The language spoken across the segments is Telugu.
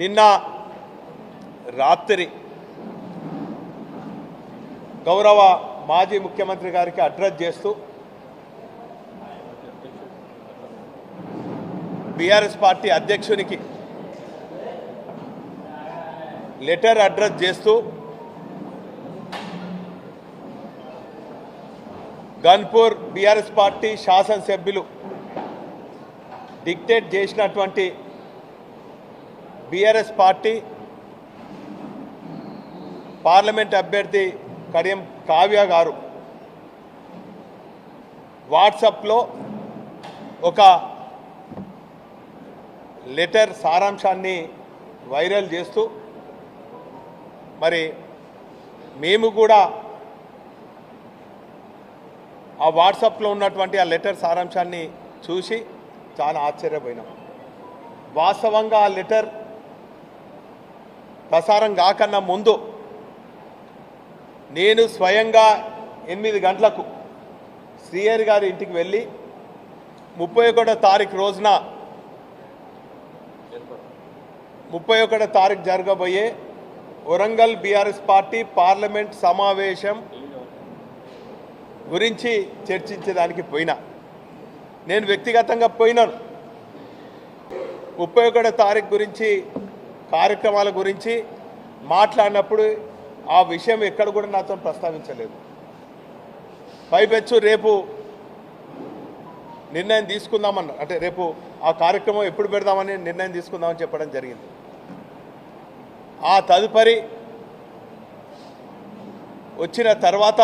నిన్న రాత్రి గౌరవ మాజీ ముఖ్యమంత్రి గారికి అడ్రస్ చేస్తూ బీఆర్ఎస్ పార్టీ అధ్యక్షునికి లెటర్ అడ్రస్ చేస్తూ గన్పూర్ బీఆర్ఎస్ పార్టీ శాసనసభ్యులు డిక్టేట్ చేసినటువంటి బీఆర్ఎస్ పార్టీ పార్లమెంట్ అభ్యర్థి కడియం కావ్య గారు వాట్సాప్లో ఒక లెటర్ సారాంశాన్ని వైరల్ చేస్తూ మరి మేము కూడా ఆ వాట్సాప్లో ఉన్నటువంటి ఆ లెటర్ సారాంశాన్ని చూసి చాలా ఆశ్చర్యపోయినాం. వాస్తవంగా ఆ లెటర్ ప్రసారం కాకన్నా ముందు నేను స్వయంగా ఎనిమిది గంటలకు శ్రీయర్ గారి ఇంటికి వెళ్ళి ముప్పై ఒకటో తారీఖు రోజున ముప్పై ఒకటో తారీఖు జరగబోయే వరంగల్ బీఆర్ఎస్ పార్టీ పార్లమెంట్ సమావేశం గురించి చర్చించడానికి పోయినా. నేను వ్యక్తిగతంగా పోయినాను. ముప్పై ఒకటో తారీఖు గురించి కార్యక్రమాల గురించి మాట్లాడినప్పుడు ఆ విషయం ఎక్కడ కూడా నాతో ప్రస్తావించలేదు. పైపెచ్చు రేపు నిర్ణయం తీసుకుందామన్న అంటే రేపు ఆ కార్యక్రమం ఎప్పుడు పెడదామని నిర్ణయం తీసుకుందామని చెప్పడం జరిగింది. ఆ తదుపరి వచ్చిన తర్వాత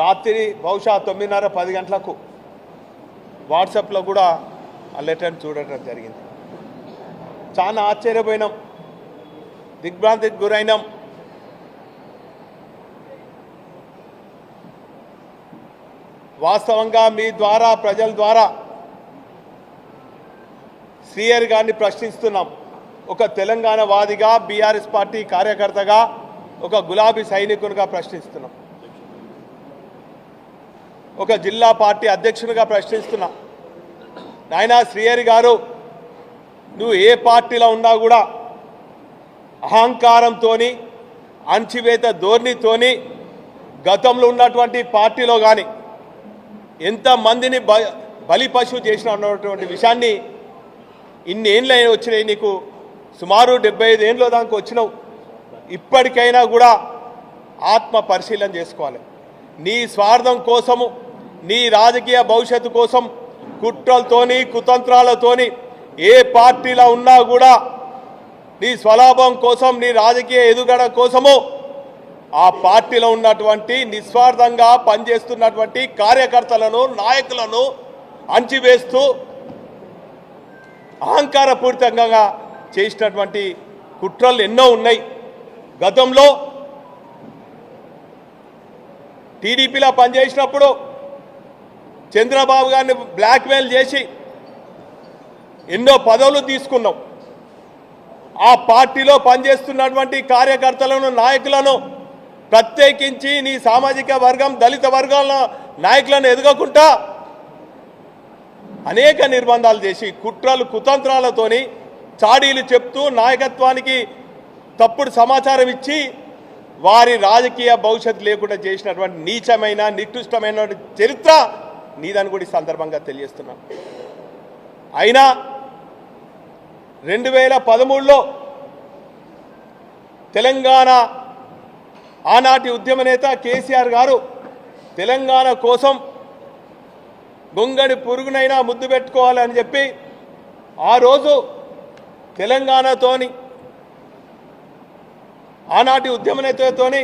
రాత్రి బహుశా తొమ్మిదిన్నర పది గంటలకు వాట్సాప్లో కూడా ఆ లెటర్ని చూడటం జరిగింది. చాలా ఆశ్చర్యపోయినాం. దిగ్భ్రాంతికి గురైనాం. వాస్తవంగా మీ ద్వారా ప్రజల ద్వారా సీఆర్ గారిని ప్రశ్నిస్తున్నాం. ఒక తెలంగాణ వాదిగా బీఆర్ఎస్ పార్టీ కార్యకర్తగా ఒక గులాబీ సైనికునిగా ప్రశ్నిస్తున్నాం. ఒక జిల్లా పార్టీ అధ్యక్షునిగా ప్రశ్నిస్తున్నా. నాయన శ్రీయరి గారు నువ్వు ఏ పార్టీలో ఉన్నా కూడా అహంకారంతో అణచివేత ధోరణితోని గతంలో ఉన్నటువంటి పార్టీలో కానీ ఎంతమందిని బ బలి పశువు చేసిన అన్నటువంటి విషయాన్ని ఇన్ని అయినా వచ్చినాయి నీకు. సుమారు డెబ్బై ఐదు ఏండ్ల దానికి వచ్చినావు. ఇప్పటికైనా కూడా ఆత్మ పరిశీలన చేసుకోవాలి. నీ స్వార్థం కోసము నీ రాజకీయ భవిష్యత్తు కోసం కుట్రలతోని కుతంత్రాలతోని ఏ పార్టీలో ఉన్నా కూడా నీ స్వలాభం కోసం నీ రాజకీయ ఎదుగడ కోసము ఆ పార్టీలో ఉన్నటువంటి నిస్వార్థంగా పనిచేస్తున్నటువంటి కార్యకర్తలను నాయకులను అంచివేస్తూ అహంకారపూరితంగా చేసినటువంటి కుట్రలు ఎన్నో ఉన్నాయి. గతంలో టీడీపీలో పనిచేసినప్పుడు చంద్రబాబు గారిని బ్లాక్మెయిల్ చేసి ఎన్నో పదవులు తీసుకున్నాం. ఆ పార్టీలో పనిచేస్తున్నటువంటి కార్యకర్తలను నాయకులను ప్రత్యేకించి నీ సామాజిక వర్గం దళిత వర్గాల నాయకులను ఎదగకుండా అనేక నిర్బంధాలు చేసి కుట్రలు కుతంత్రాలతోని చాడీలు చెప్తూ నాయకత్వానికి తప్పుడు సమాచారం ఇచ్చి వారి రాజకీయ భవిష్యత్తు లేకుండా చేసినటువంటి నీచమైన నికృష్టమైన చరిత్ర నీదని కూడా ఈ సందర్భంగా తెలియజేస్తున్నాను అయినా రెండు వేల పదమూడులో తెలంగాణ ఆనాటి ఉద్యమ నేత కేసీఆర్ గారు తెలంగాణ కోసం గొంగడి పురుగునైనా ముద్దు పెట్టుకోవాలని చెప్పి ఆ రోజు తెలంగాణతోని ఆనాటి ఉద్యమ నేతతోని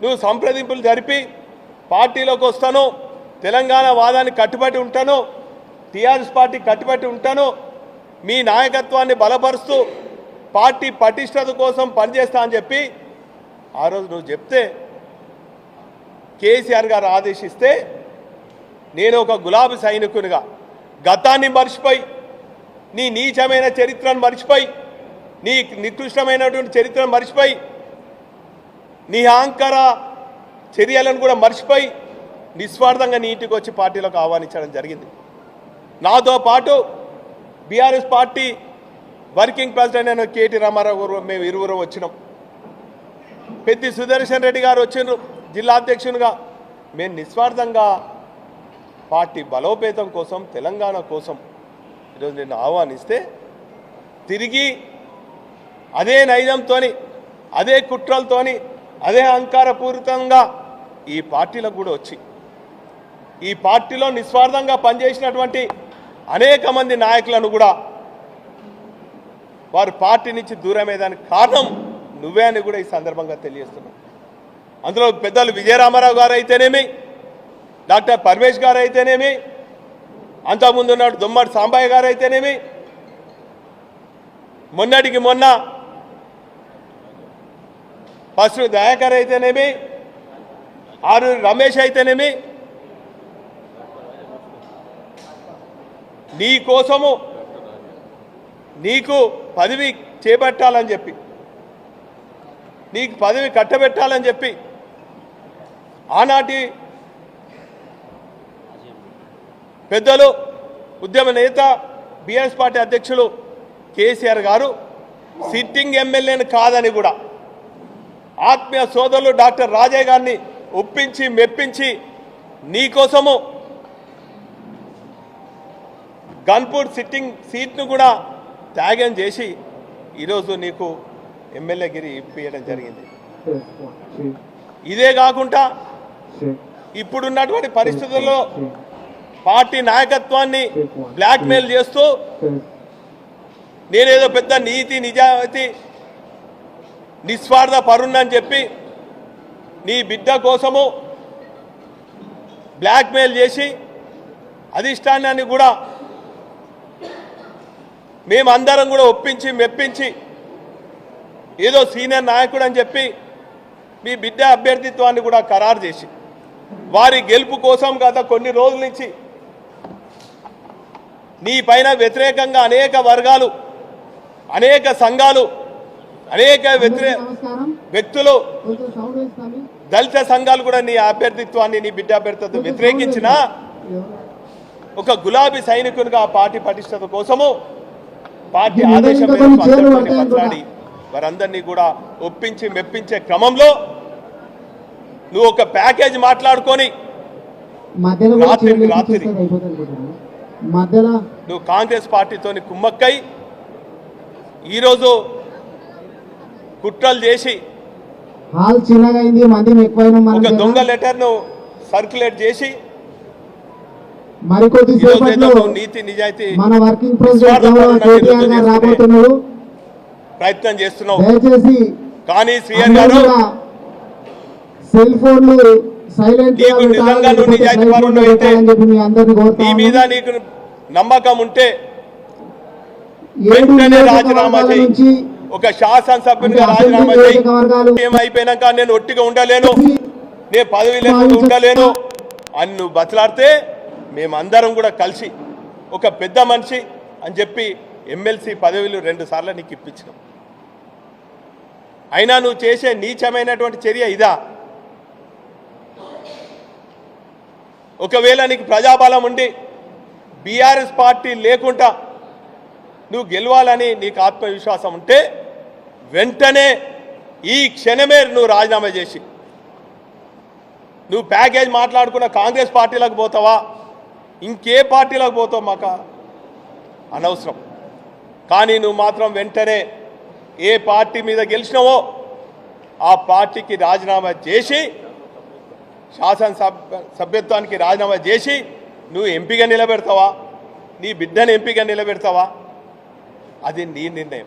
నువ్వు సంప్రదింపులు జరిపి పార్టీలోకి వస్తాను తెలంగాణ వాదాన్ని కట్టుబడి ఉంటాను టీఆర్ఎస్ పార్టీ కట్టుబడి ఉంటాను మీ నాయకత్వాన్ని బలపరుస్తూ పార్టీ పటిష్టత కోసం పనిచేస్తా అని చెప్పి ఆ రోజు నువ్వు చెప్తే కేసీఆర్ గారు ఆదేశిస్తే నేను ఒక గులాబీ సైనికునిగా గతాన్ని మర్చిపోయి నీ నీచమైన చరిత్రను మర్చిపోయి నీ నికృష్టమైనటువంటి చరిత్రను మర్చిపోయి నీ అహంకార చర్యలను కూడా మర్చిపోయి నిస్వార్థంగా నీ ఇంటికి వచ్చి పార్టీలోకి ఆహ్వానించడం జరిగింది. నాతో పాటు బీఆర్ఎస్ పార్టీ వర్కింగ్ ప్రెసిడెంట్ అయిన కేటీ రామారావు గారు మేము ఇరువురు వచ్చినాం. పెద్ది సుదర్శన్ రెడ్డి గారు వచ్చిండ్రు జిల్లా అధ్యక్షునిగా. మేము నిస్వార్థంగా పార్టీ బలోపేతం కోసం తెలంగాణ కోసం ఈరోజు నేను ఆహ్వానిస్తే తిరిగి అదే నైజంతో అదే కుట్రలతోని అదే అహంకారపూరితంగా ఈ పార్టీలకు కూడా వచ్చి ఈ పార్టీలో నిస్వార్థంగా పనిచేసినటువంటి అనేక మంది నాయకులను కూడా వారు పార్టీ నుంచి దూరమయ్యేదానికి కారణం నువ్వే అని కూడా ఈ సందర్భంగా తెలియజేస్తున్నావు అందులో పెద్దలు విజయరామారావు గారు అయితేనేమి డాక్టర్ పరమేష్ గారు అయితేనేమి అంతకుముందు ఉన్నాడు దుమ్మడి సాంబయ్య గారు అయితేనేమి మొన్నటికి మొన్న పశు దయాకర్ అయితేనేమి ఆరు రమేష్ అయితేనేమి నీ కోసము నీకు పదవి చేపట్టాలని చెప్పి నీకు పదవి కట్టబెట్టాలని చెప్పి ఆనాటి పెద్దలు ఉద్యమ నేత బీఆర్ఎస్ పార్టీ అధ్యక్షులు కేసీఆర్ గారు సిట్టింగ్ ఎమ్మెల్యేని కాదని కూడా ఆత్మీయ సోదరులు డాక్టర్ రాజయ్య గారిని ఒప్పించి మెప్పించి నీకోసము గన్పూర్ సిట్టింగ్ సీట్ను కూడా త్యాగం చేసి ఈరోజు నీకు ఎమ్మెల్యే గిరి ఇప్పించడం జరిగింది. ఇదే కాకుండా ఇప్పుడున్నటువంటి పరిస్థితుల్లో పార్టీ నాయకత్వాన్ని బ్లాక్మెయిల్ చేస్తూ నేనేదో పెద్ద నీతి నిజాయితీ నిస్వార్థ పరుణ్ణని చెప్పి నీ బిడ్డ కోసము బ్లాక్మెయిల్ చేసి అధిష్టానాన్ని కూడా మేమందరం కూడా ఒప్పించి మెప్పించి ఏదో సీనియర్ నాయకుడు అని చెప్పి మీ బిడ్డ అభ్యర్థిత్వాన్ని కూడా ఖరారు చేసి వారి గెలుపు కోసం గత కొన్ని రోజుల నుంచి నీ పైన వ్యతిరేకంగా అనేక వర్గాలు అనేక సంఘాలు అనేక వ్యతిరే వ్యక్తులు దళిత సంఘాలు కూడా నీ అభ్యర్థిత్వాన్ని నీ బిడ్డ అభ్యర్థిత్వం వ్యతిరేకించిన ఒక గులాబీ సైనికునిగా ఆ పార్టీ పటిష్టత కోసము పార్టీ ఆదేశం మాట్లాడి వారందరినీ కూడా ఒప్పించి మెప్పించే క్రమంలో నువ్వు ఒక ప్యాకేజ్ మాట్లాడుకొని రాత్రికి రాత్రి. నువ్వు కాంగ్రెస్ పార్టీతోని కుమ్మక్కై ఈరోజు కుట్రలు చేసి ఒక దొంగ లెటర్ను సర్క్యులేట్ చేసి మరికొద్ది సేపట్లో నువ్వు నీతి నిజాయితీ మన వర్కింగ్ ప్రెసిడెంట్ గౌరవ స్వార్థపరుడు కేటీఆర్ గారు చేసుకునే రాబోతున్నారు ప్రయత్నం చేస్తున్నావు. దయచేసి కానీ అందరూ గారు సెల్ ఫోన్లు సైలెంట్ నీకు నీ మీద నమ్మకం ఉంటే వెంటనే రాజీనామా చేయి. ఒక శాసనసభ్యునిగా రాజీనామా చేయి. నియోజకవర్గాలు ఏం అయిపోయినాక నేను ఒట్టిగా ఉండలేను. నేను పదవి లేకుండా ఉండలేను. అని నువ్వు బతలాడితే మేమందరం కూడా కలిసి ఒక పెద్ద మనిషి అని చెప్పి ఎమ్మెల్సీ పదవులు రెండు సార్లు నీకు ఇప్పించినాం. అయినా నువ్వు చేసే నీచమైనటువంటి చర్య ఇదా? ఒకవేళ నీకు ప్రజాబలం ఉండి బీఆర్ఎస్ పార్టీ లేకుండా నువ్వు గెలవాలని నీకు ఆత్మవిశ్వాసం ఉంటే వెంటనే ఈ క్షణమే నువ్వు రాజీనామా చేసి నువ్వు ప్యాకేజ్ మాట్లాడుకున్న కాంగ్రెస్ పార్టీలకు పోతావా? ఇంకే పార్టీలకు పోతావు మాక? అనవసరం. కానీ నువ్వు మాత్రం వెంటనే ఏ పార్టీ మీద గెలిచినావో ఆ పార్టీకి రాజీనామా చేసి శాసనసభ సభ్యత్వానికి రాజీనామా చేసి నువ్వు ఎంపీగా నిలబెడతావా? నీ బిడ్డను ఎంపీగా నిలబెడతావా? అది నీ నిర్ణయం.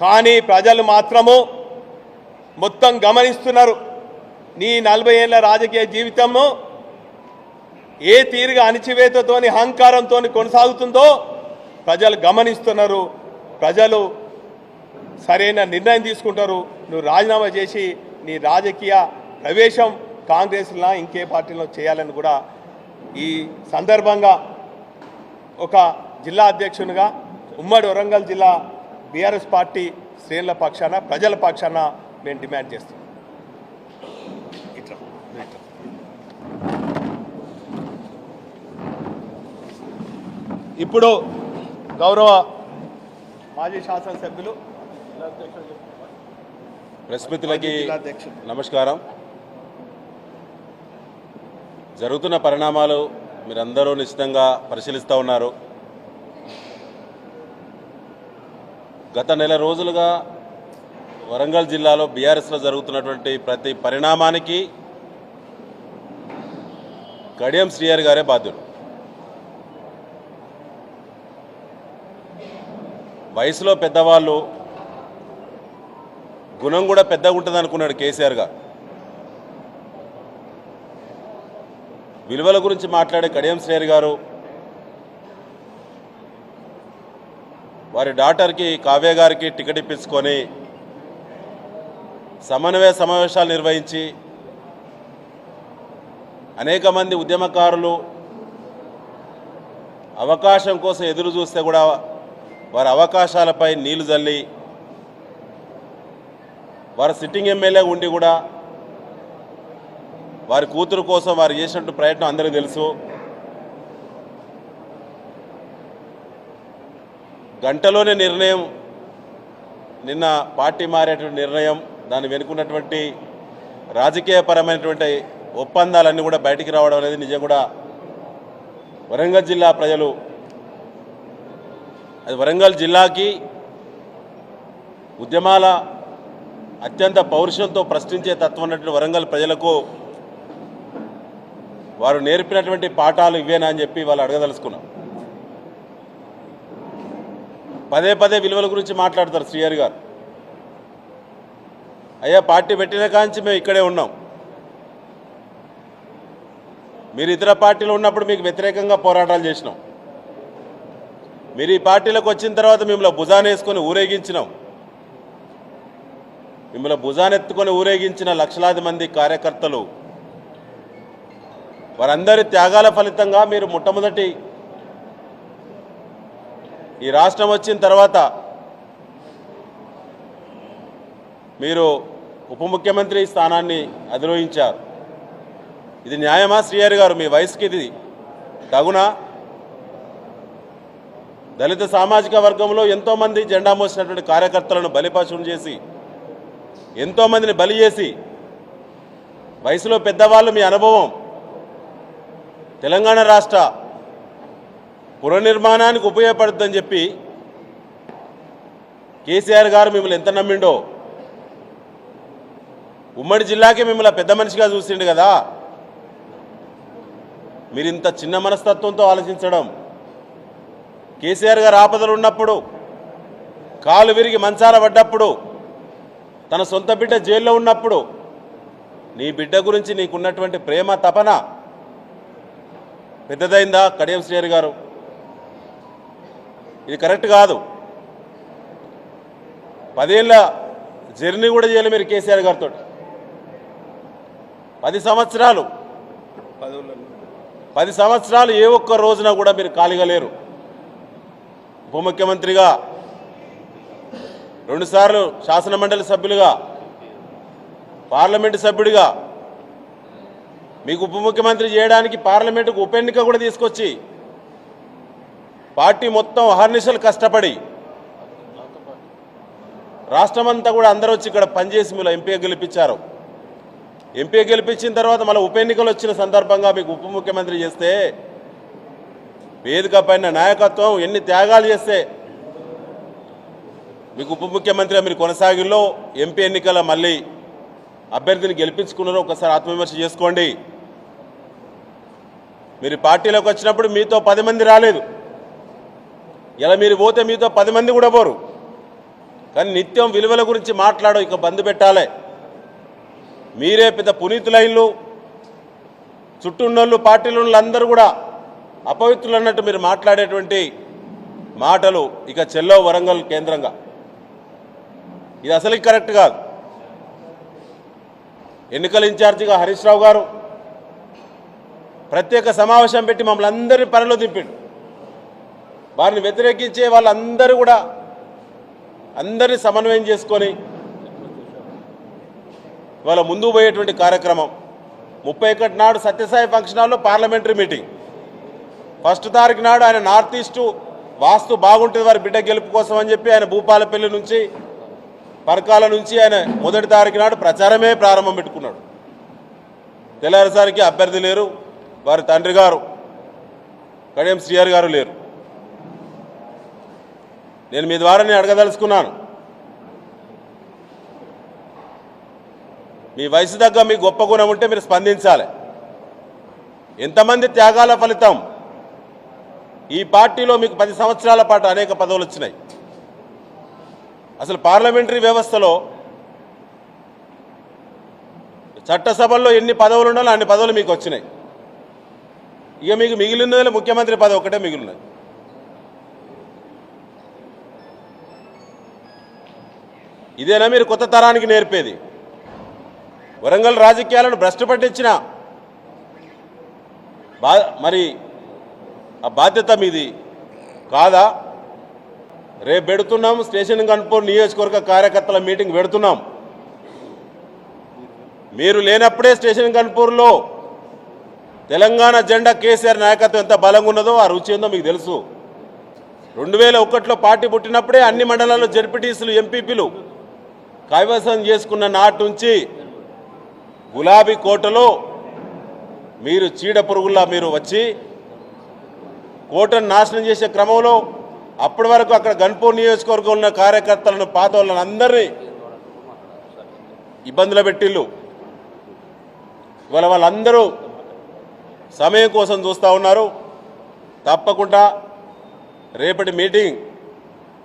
కానీ ప్రజలు మాత్రము మొత్తం గమనిస్తున్నారు. నీ నలభై ఏళ్ళ రాజకీయ జీవితము ఏ తీరుగా అణిచివేతతోని అహంకారంతో కొనసాగుతుందో ప్రజలు గమనిస్తున్నారు. ప్రజలు సరైన నిర్ణయం తీసుకుంటారు. నువ్వు రాజీనామా చేసి నీ రాజకీయ ప్రవేశం కాంగ్రెస్లో ఇంకే పార్టీలో చేయాలని కూడా ఈ సందర్భంగా ఒక జిల్లా అధ్యక్షునిగా ఉమ్మడి వరంగల్ జిల్లా బీఆర్ఎస్ పార్టీ శ్రేణుల పక్షాన ప్రజల పక్షాన మేము డిమాండ్ చేస్తున్నాం. ఇప్పుడు గౌరవ మాజీ శాసనసభ్యులు ప్రెస్ మిత్రులకి నమస్కారం. జరుగుతున్న పరిణామాలు మీరందరూ నిశ్చితంగా పరిశీలిస్తూ ఉన్నారు. గత నెల రోజులుగా వరంగల్ జిల్లాలో బీఆర్ఎస్లో జరుగుతున్నటువంటి ప్రతి పరిణామానికి కడియం శ్రీహరి గారే బాధ్యుడు వయసులో పెద్దవాళ్ళు గుణం కూడా పెద్దగా ఉంటుంది అనుకున్నాడు కేసీఆర్ గారు విలువల గురించి మాట్లాడే కడియం శ్రేయర్ గారు వారి డాటర్కి కావ్య గారికి టికెట్ ఇప్పించుకొని సమన్వయ సమావేశాలు నిర్వహించి అనేక మంది ఉద్యమకారులు అవకాశం కోసం ఎదురు చూస్తే కూడా వారి అవకాశాలపై నీళ్ళు జల్లి వారు సిట్టింగ్ ఎమ్మెల్యే ఉండి కూడా వారి కూతురు కోసం వారు చేసినట్టు ప్రయత్నం అందరికీ తెలుసు. గంటలోనే నిర్ణయం నిన్న పార్టీ మారేటువంటి నిర్ణయం దాన్ని వెనుకున్నటువంటి రాజకీయపరమైనటువంటి ఒప్పందాలన్నీ కూడా బయటికి రావడం అనేది నిజం కూడా. వరంగల్ జిల్లా ప్రజలు అది వరంగల్ జిల్లాకి ఉద్యమాల అత్యంత పౌరుషంతో ప్రశ్నించే తత్వం ఉన్నటువంటి వరంగల్ ప్రజలకు వారు నేర్పినటువంటి పాఠాలు ఇవేనా అని చెప్పి వాళ్ళు అడగదలుచుకున్నాం. పదే పదే విలువల గురించి మాట్లాడతారు శ్రీహరి గారు. అయ్యా పార్టీ పెట్టిన కాంచి మేము ఇక్కడే ఉన్నాం. మీరు ఇతర పార్టీలో ఉన్నప్పుడు మీకు వ్యతిరేకంగా పోరాటాలు చేసినాం. మీరు ఈ పార్టీలోకి వచ్చిన తర్వాత మిమ్మల్ని భుజాన వేసుకొని ఊరేగించినాం. మిమ్మల్ని భుజానెత్తుకొని ఊరేగించిన లక్షలాది మంది కార్యకర్తలు వారందరి త్యాగాల ఫలితంగా మీరు మొట్టమొదటి ఈ రాష్ట్రం వచ్చిన తర్వాత మీరు ఉప ముఖ్యమంత్రి స్థానాన్ని అధిరోహించారు. ఇది న్యాయమా శ్రీహరి గారు? మీ వయసుకి ఇది తగునా? దళిత సామాజిక వర్గంలో ఎంతోమంది జెండా మోసినటువంటి కార్యకర్తలను బలిపశువులు చేసి ఎంతోమందిని బలి చేసి వయసులో పెద్దవాళ్ళు మీ అనుభవం తెలంగాణ రాష్ట్ర పునర్నిర్మాణానికి ఉపయోగపడుతుందని చెప్పి కేసీఆర్ గారు మిమ్మల్ని ఎంత నమ్మిండో ఉమ్మడి జిల్లాకే మిమ్మల్ని పెద్ద మనిషిగా చూసిండు కదా. మీరు ఇంత చిన్న మనస్తత్వంతో ఆలోచించడం కేసీఆర్ గారు ఆపదలు ఉన్నప్పుడు కాలు విరిగి మంచాల పడ్డప్పుడు తన సొంత బిడ్డ జైల్లో ఉన్నప్పుడు నీ బిడ్డ గురించి నీకున్నటువంటి ప్రేమ తపన పెద్దదైందా? కడియం శ్రీహరి గారు. ఇది కరెక్ట్ కాదు. పదేళ్ళ జర్నీ కూడా చేయాలి మీరు కేసీఆర్ గారితో. పది సంవత్సరాలు. పది సంవత్సరాలు ఏ ఒక్క రోజున కూడా మీరు కాలిగా లేరు. ఉప ముఖ్యమంత్రిగా రెండుసార్లు శాసనమండలి సభ్యులుగా పార్లమెంటు సభ్యుడిగా మీకు ఉప ముఖ్యమంత్రి చేయడానికి పార్లమెంటుకు ఉప ఎన్నిక కూడా తీసుకొచ్చి పార్టీ మొత్తం అహర్నిశలు కష్టపడి రాష్ట్రమంతా కూడా అందరూ వచ్చి ఇక్కడ పనిచేసి మీరు ఎంపీ గెలిపించారు. ఎంపీ గెలిపించిన తర్వాత మళ్ళీ ఉప ఎన్నికలు వచ్చిన సందర్భంగా మీకు ఉప ముఖ్యమంత్రి చేస్తే వేదిక పైన నాయకత్వం ఎన్ని త్యాగాలు చేస్తే మీకు ఉప ముఖ్యమంత్రిగా మీరు కొనసాగిల్లో ఎంపీ ఎన్నికల మళ్ళీ అభ్యర్థిని గెలిపించుకున్నారో ఒకసారి ఆత్మవిమర్శ చేసుకోండి. మీరు పార్టీలోకి వచ్చినప్పుడు మీతో పది మంది రాలేదు. ఇలా మీరు పోతే మీతో పది మంది కూడా పోరు. కానీ నిత్యం విలువల గురించి మాట్లాడో ఇక బంద్ పెట్టాలి. మీరే పెద్ద పునీతులైన్లు చుట్టూ ఉన్నోళ్ళు పార్టీలు అందరూ కూడా అపవిత్రులు అన్నట్టు మీరు మాట్లాడేటువంటి మాటలు ఇక చెల్లో వరంగల్ కేంద్రంగా. ఇది అసలు కరెక్ట్ కాదు. ఎన్నికల ఇన్ఛార్జిగా హరీష్ రావు గారు ప్రత్యేక సమావేశం పెట్టి మమ్మల్ని అందరినీ పనిలో దింపిండు. వారిని వ్యతిరేకించే వాళ్ళందరూ కూడా అందరినీ సమన్వయం చేసుకొని ఇవాళ ముందుకు పోయేటువంటి కార్యక్రమం. ముప్పై ఒకటి నాడు సత్యసాయి ఫంక్షన్ హాల్లో పార్లమెంటరీ మీటింగ్. ఫస్ట్ తారీఖు నాడు ఆయన నార్త్ ఈస్ట్ వాస్తు బాగుంటుంది వారి బిడ్డ గెలుపు కోసం అని చెప్పి ఆయన భూపాలపల్లి నుంచి పరకాల నుంచి ఆయన మొదటి తారీఖు నాడు ప్రచారమే ప్రారంభం పెట్టుకున్నాడు. తెల్లారిసరికి అభ్యర్థి లేరు వారి తండ్రి గారు కడియం శ్రీహరి గారు లేరు. నేను మీ ద్వారా నేను అడగదలుచుకున్నాను. మీ వయసు తగ్గ మీ గొప్ప గుణం ఉంటే మీరు స్పందించాలి. ఎంతమంది త్యాగాల ఫలితం ఈ పార్టీలో మీకు పది సంవత్సరాల పాటు అనేక పదవులు వచ్చినాయి. అసలు పార్లమెంటరీ వ్యవస్థలో చట్టసభల్లో ఎన్ని పదవులు ఉండాలో అన్ని పదవులు మీకు వచ్చినాయి. ఇక మీకు మిగిలినది ముఖ్యమంత్రి పదవి ఒకటే మిగిలినది. ఇదేనా మీరు కొత్త తరానికి నేర్పేది? వరంగల్ రాజకీయాలను భ్రష్టు పట్టించిన బా మరి ఆ బాధ్యత మీది. కాదా? రేపు పెడుతున్నాం స్టేషన్ కనుపూర్ నియోజకవర్గ కార్యకర్తల మీటింగ్ పెడుతున్నాం. మీరు లేనప్పుడే స్టేషన్ కనుపూర్లో తెలంగాణ జెండా కేసీఆర్ నాయకత్వం ఎంత బలంగా ఉన్నదో ఆ రుచి ఉందో మీకు తెలుసు. రెండు వేల ఒకటిలో పార్టీ పుట్టినప్పుడే అన్ని మండలాల్లో జడ్పీటీసీలు ఎంపీపీలు కైవసం చేసుకున్న నాటి నుంచి గులాబీ కోటలో మీరు చీడ పురుగుల్లా మీరు వచ్చి కోటను నాశనం చేసే క్రమంలో అప్పటి వరకు అక్కడ గన్పూర్ నియోజకవర్గం ఉన్న కార్యకర్తలను పాత వాళ్ళని అందరినీ ఇబ్బందులు పెట్టిళ్ళు. ఇవాళ వాళ్ళందరూ సమయం కోసం చూస్తూ ఉన్నారు. తప్పకుండా రేపటి మీటింగ్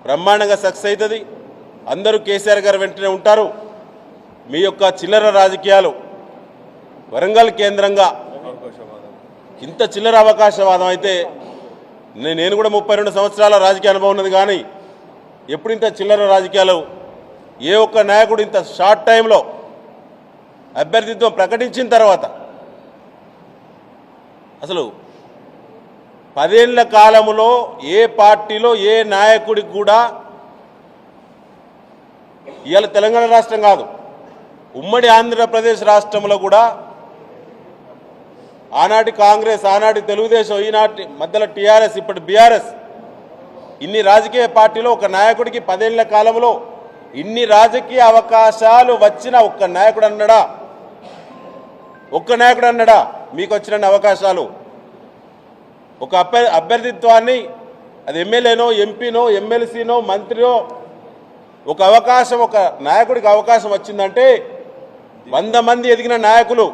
బ్రహ్మాండంగా సక్సెస్ అవుతుంది. అందరూ కేసీఆర్ గారు వెంటనే ఉంటారు. మీ యొక్క చిల్లర రాజకీయాలు వరంగల్ కేంద్రంగా ఇంత చిల్లర అవకాశవాదం అయితే నేను కూడా ముప్పై రెండు సంవత్సరాల రాజకీయ అనుభవం ఉన్నది కానీ ఎప్పుడు ఇంత చిల్లర రాజకీయాలు? ఏ ఒక్క నాయకుడు ఇంత షార్ట్ టైంలో అభ్యర్థిత్వం ప్రకటించిన తర్వాత? అసలు పదేళ్ళ కాలంలో ఏ పార్టీలో ఏ నాయకుడికి కూడా ఇవాళ తెలంగాణ రాష్ట్రం కాదు ఉమ్మడి ఆంధ్రప్రదేశ్ రాష్ట్రంలో కూడా ఆనాటి కాంగ్రెస్ ఆనాటి తెలుగుదేశం ఈనాటి మధ్యలో టీఆర్ఎస్ ఇప్పటి బీఆర్ఎస్ ఇన్ని రాజకీయ పార్టీలో ఒక నాయకుడికి పదేళ్ళ కాలంలో ఇన్ని రాజకీయ అవకాశాలు వచ్చిన ఒక్క నాయకుడు అన్నడా ఒక్క నాయకుడు అన్నడా మీకు వచ్చిన అవకాశాలు? ఒక అభ్యర్థిత్వాన్ని అది ఎమ్మెల్యేనో ఎంపీనో ఎమ్మెల్సీనో మంత్రినో ఒక అవకాశం ఒక నాయకుడికి అవకాశం వచ్చిందంటే వంద మంది ఎదిగిన నాయకులు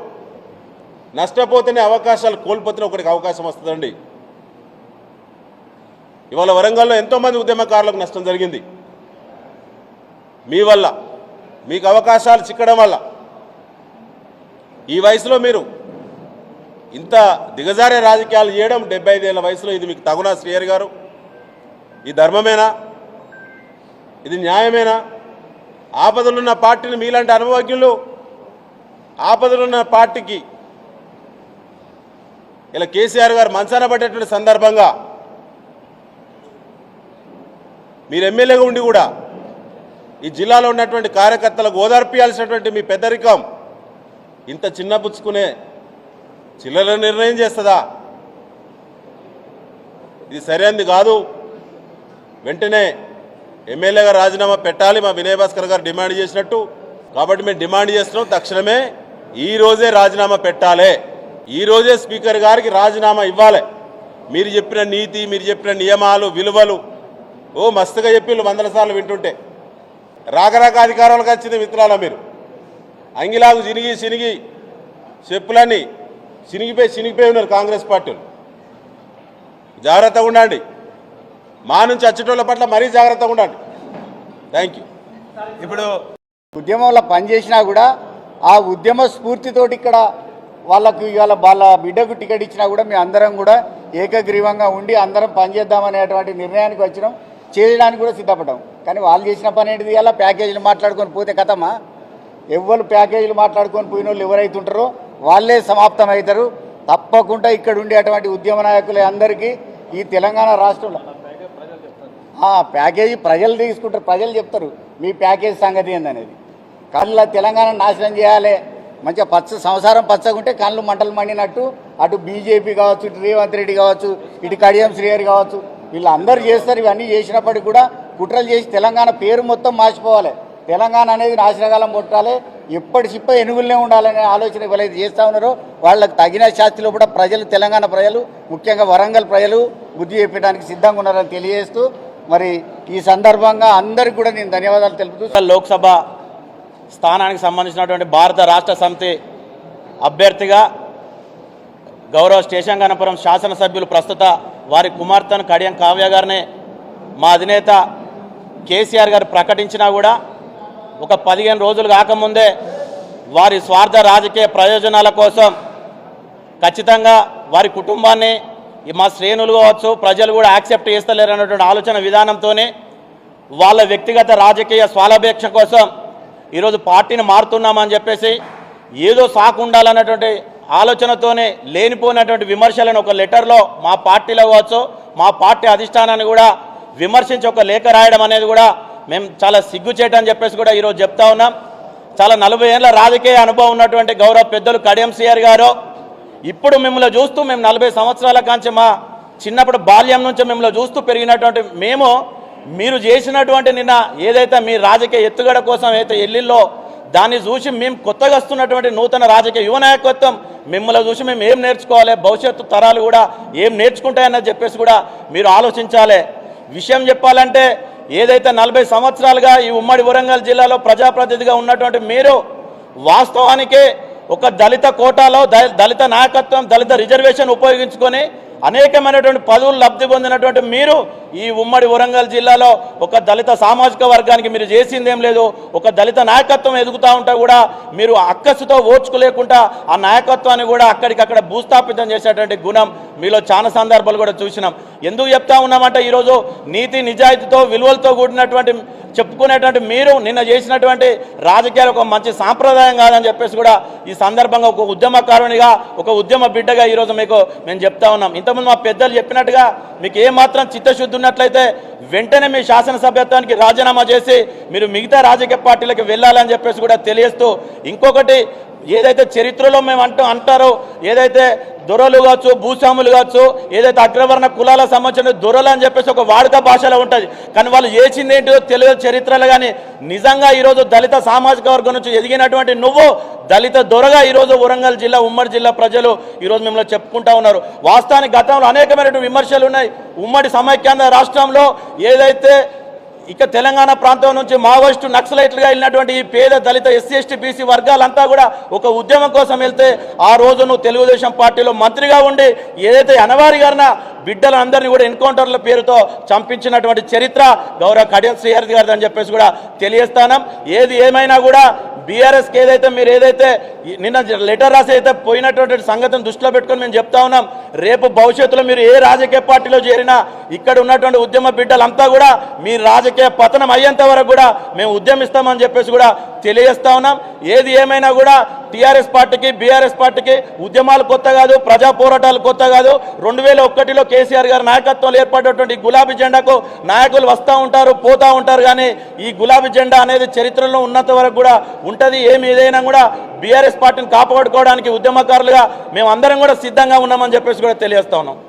నష్టపోతేనే అవకాశాలు కోల్పోతేనే ఒకరికి అవకాశం వస్తుందండి. ఇవాళ వరంగల్లో ఎంతోమంది ఉద్యమకారులకు నష్టం జరిగింది. మీ వల్ల మీకు అవకాశాలు చిక్కడం వల్ల. ఈ వయసులో మీరు ఇంత దిగజారే రాజకీయాలు చేయడం డెబ్బై ఐదేళ్ళ వయసులో ఇది మీకు తగునా శ్రీయర్ గారు. ఈ ధర్మమేనా? ఇది న్యాయమేనా? ఆపదలున్న పార్టీని మీలాంటి అనుభవజ్ఞులు ఆపదలున్న పార్టీకి ఇలా కేసీఆర్ గారు మంచాన పడ్డటువంటి సందర్భంగా మీరు ఎమ్మెల్యేగా ఉండి కూడా ఈ జిల్లాలో ఉన్నటువంటి కార్యకర్తలకు ఓదార్పియాల్సినటువంటి మీ పెద్దరికం ఇంత చిన్నపుచ్చుకునే చిల్లర నిర్ణయం చేస్తుందా? ఇది సరైనది కాదు. వెంటనే ఎమ్మెల్యేగా రాజీనామా పెట్టాలి మా వినయ్ భాస్కర్ గారు డిమాండ్ చేసినట్టు. కాబట్టి మేము డిమాండ్ చేస్తున్నాం తక్షణమే ఈ రోజే రాజీనామా పెట్టాలి. ఈ రోజే స్పీకర్ గారికి రాజీనామా ఇవ్వాలి. మీరు చెప్పిన నీతి మీరు చెప్పిన నియమాలు విలువలు ఓ మస్తుగా చెప్పిళ్ళు వందల సార్లు వింటుంటే. రాకరాక అధికారాలకు వచ్చింది మిత్రాల మీరు. అంగిలాగు చినిగి చినిగి చెప్పులన్నీ చినిగిపోయి చినిగిపోయి ఉన్నారు కాంగ్రెస్ పార్టీలు. జాగ్రత్తగా ఉండండి. మా నుంచి వచ్చేటోళ్ళ పట్ల మరీ జాగ్రత్తగా ఉండండి. థ్యాంక్ యూ ఇప్పుడు ఉద్యమంలో పనిచేసినా కూడా ఆ ఉద్యమ స్ఫూర్తితోటి ఇక్కడ వాళ్ళకు ఇవాళ వాళ్ళ బిడ్డకు టికెట్ ఇచ్చినా కూడా మేము అందరం కూడా ఏకగ్రీవంగా ఉండి అందరం పనిచేద్దామనేటువంటి నిర్ణయానికి వచ్చినాం. చేయడానికి కూడా సిద్ధపడ్డాం. కానీ వాళ్ళు చేసిన పని ఏంటిది ఇలా ప్యాకేజీలు మాట్లాడుకొని పోతే కథమా? ఎవ్వరు ప్యాకేజీలు మాట్లాడుకొని పోయిన వాళ్ళు ఎవరైతే ఉంటారో వాళ్ళే సమాప్తం అవుతారు తప్పకుండా ఇక్కడ ఉండే అటువంటి ఉద్యమ నాయకులు అందరికీ ఈ తెలంగాణ రాష్ట్రంలో. ప్యాకేజీ ప్రజలు తీసుకుంటారు ప్రజలు చెప్తారు మీ ప్యాకేజీ సంగతి ఏందనేది. కళ్ళ తెలంగాణ నాశనం చేయాలి. మంచిగా పచ్చ సంసారం పచ్చగుంటే కళ్ళు మంటలు మండినట్టు. అటు బీజేపీ కావచ్చు ఇటు రేవంత్ రెడ్డి కావచ్చు ఇటు కడియం శ్రీహరి కావచ్చు వీళ్ళందరూ చేస్తారు. ఇవన్నీ చేసినప్పటికీ కూడా కుట్రలు చేసి తెలంగాణ పేరు మొత్తం మార్చిపోవాలి. తెలంగాణ అనేది నాశనకాలం కొట్టాలి. ఎప్పటి చిప్ప ఎనుగులనే ఉండాలనే ఆలోచన వీళ్ళైతే చేస్తూ ఉన్నారో వాళ్ళకి తగిన శాస్తిలో కూడా ప్రజలు తెలంగాణ ప్రజలు ముఖ్యంగా వరంగల్ ప్రజలు బుద్ధి చెప్పడానికి సిద్ధంగా ఉన్నారని తెలియజేస్తూ మరి ఈ సందర్భంగా అందరికీ కూడా నేను ధన్యవాదాలు తెలుపుతూ లోక్సభ స్థానానికి సంబంధించినటువంటి భారత రాష్ట్ర సమితి అభ్యర్థిగా గౌరవ స్టేషన్ గణపురం శాసనసభ్యులు ప్రస్తుత వారి కుమార్తెను కడియం కావ్య గారిని మా అధినేత కేసీఆర్ గారు ప్రకటించినా కూడా ఒక పదిహేను రోజులు కాకముందే వారి స్వార్థ రాజకీయ ప్రయోజనాల కోసం ఖచ్చితంగా వారి కుటుంబాన్ని ఈ మా శ్రేణులు కావచ్చు ప్రజలు కూడా యాక్సెప్ట్ చేస్తలేరు అన్నటువంటి ఆలోచన విధానంతోనే వాళ్ళ వ్యక్తిగత రాజకీయ స్వాలభేక్ష కోసం ఈరోజు పార్టీని మారుతున్నామని చెప్పేసి ఏదో సాకు ఉండాలన్నటువంటి ఆలోచనతోనే లేనిపోయినటువంటి విమర్శలను ఒక లెటర్లో మా పార్టీలో కావచ్చు మా పార్టీ అధిష్టానాన్ని కూడా విమర్శించి ఒక లేఖ రాయడం అనేది కూడా మేము చాలా సిగ్గుచేటని చెప్పేసి కూడా ఈరోజు చెప్తా ఉన్నాం. చాలా నలభై ఏళ్ళ రాజకీయ అనుభవం ఉన్నటువంటి గౌరవ పెద్దలు కడియంసీఆర్ గారు ఇప్పుడు మిమ్మల్ని చూస్తూ మేము నలభై సంవత్సరాల కాంచి మా చిన్నప్పుడు బాల్యం నుంచి మిమ్మల్ని చూస్తూ పెరిగినటువంటి మేము మీరు చేసినటువంటి నిన్న ఏదైతే మీ రాజకీయ ఎత్తుగడ కోసం అయితే ఎల్లిల్లో దాన్ని చూసి మేము కొత్తగా వస్తున్నటువంటి నూతన రాజకీయ యువ నాయకత్వం మిమ్మల్ని చూసి మేము ఏం నేర్చుకోవాలి భవిష్యత్తు తరాలు కూడా ఏం నేర్చుకుంటాయన్నది చెప్పేసి కూడా మీరు ఆలోచించాలి. విషయం చెప్పాలంటే ఏదైతే నలభై సంవత్సరాలుగా ఈ ఉమ్మడి వరంగల్ జిల్లాలో ప్రజాప్రతినిధిగా ఉన్నటువంటి మీరు వాస్తవానికి ఒక దళిత కోటాలో ద- దళిత నాయకత్వం దళిత రిజర్వేషన్ ఉపయోగించుకొని అనేకమైనటువంటి పదవులు లబ్ధి పొందినటువంటి మీరు ఈ ఉమ్మడి వరంగల్ జిల్లాలో ఒక దళిత సామాజిక వర్గానికి మీరు చేసిందేం లేదు ఒక దళిత నాయకత్వం ఎదుగుతూ ఉంటే కూడా మీరు అక్కసుతో ఓర్చుకోలేకుండా ఆ నాయకత్వాన్ని కూడా అక్కడికక్కడ భూస్థాపితం చేసేటువంటి గుణం మీలో చాలా సందర్భాలు కూడా చూసినాం. ఎందుకు చెప్తా ఉన్నామంటే ఈరోజు నీతి నిజాయితీతో విలువలతో కూడినటువంటి చెప్పుకునేటువంటి మీరు నిన్న చేసినటువంటి రాజకీయాలు ఒక మంచి సాంప్రదాయం కాదని చెప్పేసి కూడా ఈ సందర్భంగా ఒక ఉద్యమకారునిగా ఒక ఉద్యమ బిడ్డగా ఈరోజు మీకు మేము చెప్తా ఉన్నాం. ఇంతకుముందు మా పెద్దలు చెప్పినట్టుగా మీకు ఏమాత్రం చిత్తశుద్ధి ఉన్నట్లయితే వెంటనే మీ శాసనసభ్యత్వానికి రాజీనామా చేసి మీరు మిగతా రాజకీయ పార్టీలకు వెళ్ళాలని చెప్పేసి కూడా తెలియస్తూ ఇంకొకటి ఏదైతే చరిత్రలో మేము అంటూ అంటారో ఏదైతే దొరలు కావచ్చు భూస్వాములు కావచ్చు ఏదైతే అగ్రవర్ణ కులాలకు సంబంధించిన దొరలు అని చెప్పేసి ఒక వాడుక భాషలో ఉంటుంది. కానీ వాళ్ళు చేసింది ఏంటో తెలుగు చరిత్రలు కానీ నిజంగా ఈరోజు దళిత సామాజిక వర్గం నుంచి ఎదిగినటువంటి నువ్వు దళిత దొరగా ఈరోజు వరంగల్ జిల్లా ఉమ్మడి జిల్లా ప్రజలు ఈరోజు మిమ్మల్ని చెప్పుకుంటా ఉన్నారు. వాస్తవానికి గతంలో అనేకమైనటువంటి విమర్శలు ఉన్నాయి. ఉమ్మడి సమైక్యాంధ్ర రాష్ట్రంలో ఏదైతే ఇక తెలంగాణ ప్రాంతం నుంచి మావోయిస్టు నక్సలైట్లుగా వెళ్ళినటువంటి ఈ పేద దళిత ఎస్సీ ఎస్టీ బీసీ వర్గాలంతా కూడా ఒక ఉద్యమం కోసం వెళ్తే ఆ రోజు నువ్వు తెలుగుదేశం పార్టీలో మంత్రిగా ఉండి ఏదైతే అనవారి గారిన బిడ్డలందరినీ కూడా ఎన్కౌంటర్ల పేరుతో చంపించినటువంటి చరిత్ర గౌరవ కడియం శ్రీహరి గారిది అని చెప్పేసి కూడా తెలియస్తానం. ఏది ఏమైనా కూడా బీఆర్ఎస్కి ఏదైతే మీరు ఏదైతే నిన్న లెటర్ రాసి అయితే పోయినటువంటి సంగతిని దృష్టిలో పెట్టుకొని మేము చెప్తా ఉన్నాం రేపు భవిష్యత్తులో మీరు ఏ రాజకీయ పార్టీలో చేరినా ఇక్కడ ఉన్నటువంటి ఉద్యమ బిడ్డలంతా కూడా మీ రాజకీయ పతనం అయ్యేంత వరకు కూడా మేము ఉద్యమిస్తామని చెప్పేసి కూడా తెలియజేస్తా ఉన్నాం. ఏది ఏమైనా కూడా టీఆర్ఎస్ పార్టీకి బీఆర్ఎస్ పార్టీకి ఉద్యమాలు కొత్త కాదు ప్రజా పోరాటాలు కొత్త కాదు. రెండు వేల ఒకటిలో కేసీఆర్ గారి నాయకత్వంలో ఏర్పడినటువంటి గులాబీ జెండాకు నాయకులు వస్తూ ఉంటారు పోతూ ఉంటారు. కానీ ఈ గులాబీ జెండా అనేది చరిత్రలో ఉన్నంత వరకు కూడా ఉంటుంది. ఏమి ఏదైనా కూడా బీఆర్ఎస్ పార్టీని కాపాడుకోవడానికి ఉద్యమకారులుగా మేము అందరం కూడా సిద్ధంగా ఉన్నామని చెప్పేసి కూడా తెలియజేస్తా ఉన్నాం.